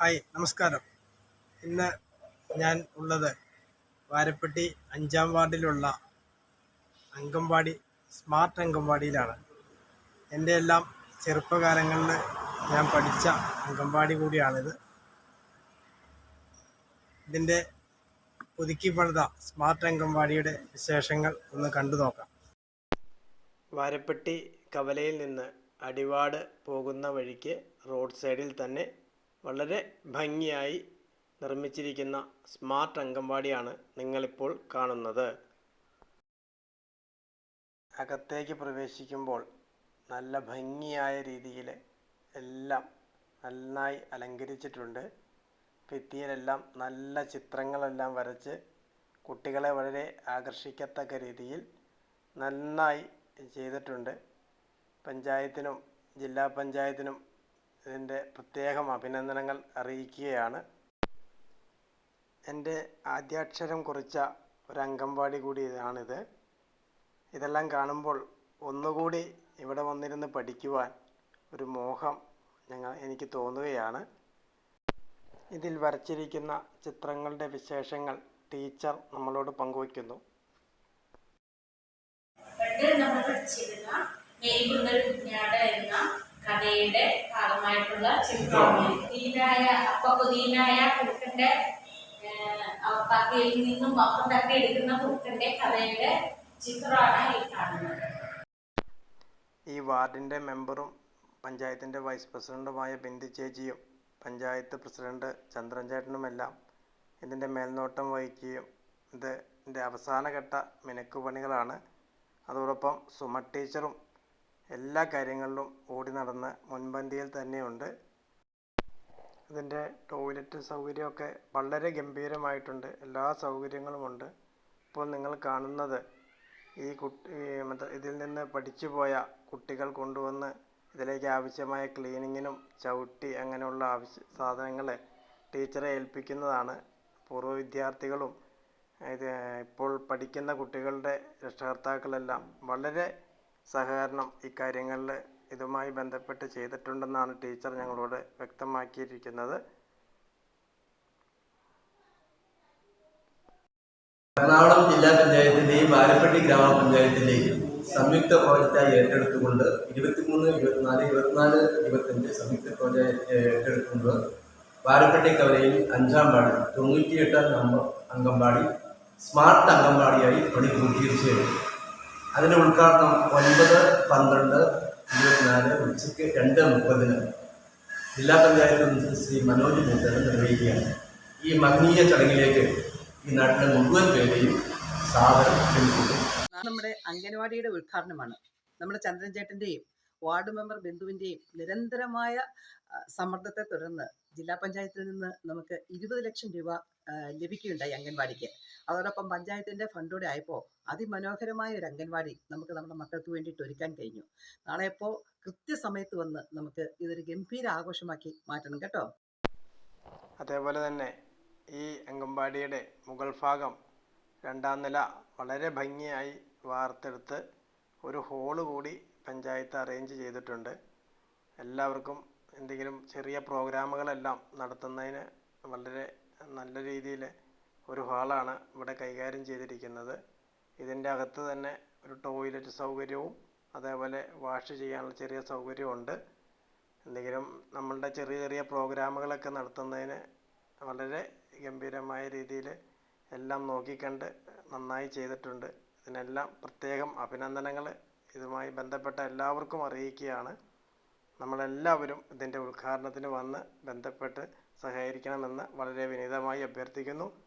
Hi നമസ്കാരം. ഇന്ന് ഞാൻ ഉള്ളത് വാരപ്പെട്ടി അഞ്ചാം വാർഡിലുള്ള അംഗൻവാടി സ്മാർട്ട് അംഗൻവാടിയിലാണ്. എന്റെ എല്ലാം ചെറുപ്പകാലങ്ങളിൽ ഞാൻ പഠിച്ച അംഗൻവാടി കൂടിയാണിത്. ഇതിന്റെ പുതുക്കി പണിത സ്മാർട്ട് അംഗൻവാടിയുടെ വിശേഷങ്ങൾ ഒന്ന് കണ്ടു നോക്കാം. വാരപ്പെട്ടി കവലയിൽ നിന്ന് അടിവാട് പോകുന്ന വഴിക്ക് റോഡ് സൈഡിൽ തന്നെ വളരെ ഭംഗിയായി നിർമ്മിച്ചിരിക്കുന്ന സ്മാർട്ട് അംഗൻവാടിയാണ് നിങ്ങളിപ്പോൾ കാണുന്നത്. അകത്തേക്ക് പ്രവേശിക്കുമ്പോൾ നല്ല ഭംഗിയായ രീതിയിൽ എല്ലാം നന്നായി അലങ്കരിച്ചിട്ടുണ്ട്. ഭിത്തിയിലെല്ലാം നല്ല ചിത്രങ്ങളെല്ലാം വരച്ച് കുട്ടികളെ വളരെ ആകർഷിക്കത്തക്ക രീതിയിൽ നന്നായി ചെയ്തിട്ടുണ്ട്. പഞ്ചായത്തിനും ജില്ലാ പഞ്ചായത്തിനും ഇതിന്റെ പ്രത്യേകം അഭിനന്ദനങ്ങൾ അറിയിക്കുകയാണ്. എന്റെ ആദ്യാക്ഷരം കുറിച്ച ഒരു അംഗൻവാടി കൂടി ഇതാണിത് ഇതെല്ലാം കാണുമ്പോൾ ഒന്നുകൂടി ഇവിടെ വന്നിരുന്ന് പഠിക്കുവാൻ ഒരു മോഹം ഞങ്ങൾ എനിക്ക് തോന്നുകയാണ്. ഇതിൽ വരച്ചിരിക്കുന്ന ചിത്രങ്ങളുടെ വിശേഷങ്ങൾ ടീച്ചർ നമ്മളോട് പങ്കുവയ്ക്കുന്നു. പണ്ട് നമ്മൾ പഠിച്ചിരുന്ന മേരികുന്നൽ കുഞ്ഞാട് എന്ന കഥയുടെ ഭാഗമായിട്ടുള്ള ചിത്രമാണ്. കുതീനായ അപ്പ പുതിയനായ കുറുക്കന്റെ പകയിൽ നിന്നും മൊത്തം തട്ടി എടുക്കുന്ന കുറുക്കന്റെ കഥയുടെ ചിത്രമാണ് ഈ കാണുന്നത്. ഈ വാർഡിന്റെ മെമ്പറും പഞ്ചായത്തിന്റെ വൈസ് പ്രസിഡന്റുമായ ബിന്ദു ചേച്ചിയും പഞ്ചായത്ത് പ്രസിഡന്റ് ചന്ദ്രൻ ചേട്ടനുമെല്ലാം ഇതിന്റെ മേൽനോട്ടം വഹിക്കുകയും ഇത് ഇതിന്റെ അവസാനഘട്ട മിനക്കുപണികളാണ് അതോടൊപ്പം സുമ ടീച്ചറും എല്ലാ കാര്യങ്ങളിലും ഓടി നടന്ന് മുൻപന്തിയിൽ തന്നെയുണ്ട്. ഇതിന്റെ ടോയ്ലറ്റ് സൗകര്യമൊക്കെ വളരെ ഗംഭീരമായിട്ടുണ്ട്. എല്ലാ സൗകര്യങ്ങളുമുണ്ട്. ഇപ്പോൾ നിങ്ങൾ കാണുന്നത് ഈ കുട്ടി ഇതിൽ നിന്ന് പഠിച്ചു പോയ കുട്ടികൾ കൊണ്ടുവന്ന് ഇതിലേക്ക് ആവശ്യമായ ക്ലീനിങ്ങിനും ചവിട്ടി അങ്ങനെയുള്ള ആവശ്യ സാധനങ്ങൾ ടീച്ചറെ ഏൽപ്പിക്കുന്നതാണ്. പൂർവ വിദ്യാർത്ഥികളും ഇത് ഇപ്പോൾ പഠിക്കുന്ന കുട്ടികളുടെ രക്ഷകർത്താക്കളെല്ലാം വളരെ സഹകരണം ഇക്കാര്യങ്ങളിൽ ഇതുമായി ബന്ധപ്പെട്ട് ചെയ്തിട്ടുണ്ടെന്നാണ് ടീച്ചർ ഞങ്ങളോട് വ്യക്തമാക്കിയിരിക്കുന്നത്. എറണാകുളം ജില്ലാ പഞ്ചായത്തിന്റെയും വാരപ്പള്ളി ഗ്രാമപഞ്ചായത്തിന്റെയും സംയുക്ത പ്രോജക്റ്റായി ഏറ്റെടുത്തുകൊണ്ട് ഇരുപത്തിമൂന്ന് ഇരുപത്തിനാല് ഇരുപത്തിനാല് ഇരുപത്തഞ്ച് സംയുക്ത പ്രോജക്റ്റ് ഏറ്റെടുത്തുകൊണ്ട് വാരപ്പള്ളി കവലയിൽ അഞ്ചാം വാർഡ് തൊണ്ണൂറ്റിയെട്ടാം നമ്പർ അംഗൻവാടി സ്മാർട്ട് അംഗൻവാടിയായി പണി പൂർത്തീകരിച്ചു അതിന്റെ ഉദ്ഘാടനം ഒൻപത് പന്ത്രണ്ട് ഇരുപത്തിനാല് ഉച്ചയ്ക്ക് രണ്ട് മുപ്പതിന് ജില്ലാ പഞ്ചായത്ത് പ്രസിഡന്റ് ശ്രീ മനോജ് മൂത്തൻ നിർവഹിക്കുകയാണ്. ഈ മഹനീയ ചടങ്ങിലേക്ക് ഈ നാട്ടിലെ മുഴുവൻ പേരെയും ക്ഷണിക്കുന്നു നമ്മുടെ അംഗനവാടിയുടെ ഉദ്ഘാടനമാണ്. നമ്മുടെ ചന്ദ്രൻ ചേട്ടന്റെയും വാർഡ് മെമ്പർ ബന്ധുവിന്റെയും നിരന്തരമായ സമ്മർദ്ദത്തെ തുടർന്ന് ജില്ലാ പഞ്ചായത്തിൽ നിന്ന് നമുക്ക് ഇരുപത് ലക്ഷം രൂപ ലഭിക്കുകയുണ്ടായി അംഗൻവാടിക്ക്. അതോടൊപ്പം പഞ്ചായത്തിന്റെ ഫണ്ടോടെ ആയപ്പോൾ അതിമനോഹരമായ ഒരു അംഗൻവാടി നമുക്ക് നമ്മുടെ മക്കൾക്ക് വേണ്ടിയിട്ട് ഒരുക്കാൻ കഴിഞ്ഞു. നാളെ ഇപ്പോൾ കൃത്യസമയത്ത് വന്ന് നമുക്ക് ഇതൊരു ഗംഭീര ആഘോഷമാക്കി മാറ്റണം കേട്ടോ. അതേപോലെ തന്നെ ഈ അംഗൻവാടിയുടെ മുകൾ ഭാഗം രണ്ടാം നില വളരെ ഭംഗിയായി വാർത്തെടുത്ത് ഒരു ഹോൾ കൂടി പഞ്ചായത്ത് അറേഞ്ച് ചെയ്തിട്ടുണ്ട്. എല്ലാവർക്കും എന്തെങ്കിലും ചെറിയ പ്രോഗ്രാമുകളെല്ലാം നടത്തുന്നതിന് വളരെ നല്ല രീതിയിൽ ഒരു ഹാളാണ് ഇവിടെ കൈകാര്യം ചെയ്തിരിക്കുന്നത്. ഇതിന്റെ അകത്ത് തന്നെ ഒരു ടോയ്ലറ്റ് സൗകര്യവും അതേപോലെ വാഷ് ചെയ്യാനുള്ള ചെറിയ സൗകര്യവും ഉണ്ട്. എന്തെങ്കിലും നമ്മളുടെ ചെറിയ ചെറിയ പ്രോഗ്രാമുകളൊക്കെ നടത്തുന്നതിന് വളരെ ഗംഭീരമായ രീതിയിൽ എല്ലാം നോക്കിക്കണ്ട് നന്നായി ചെയ്തിട്ടുണ്ട്. ഇതിനെല്ലാം പ്രത്യേകം അഭിനന്ദനങ്ങൾ ഇതുമായി ബന്ധപ്പെട്ട എല്ലാവർക്കും അറിയിക്കുകയാണ്. നമ്മളെല്ലാവരും ഇതിന്റെ ഉദ്ഘാടനത്തിന് വന്ന് ബന്ധപ്പെട്ട് സഹകരിക്കണമെന്ന് വളരെ വിനീതമായി അഭ്യർത്ഥിക്കുന്നു.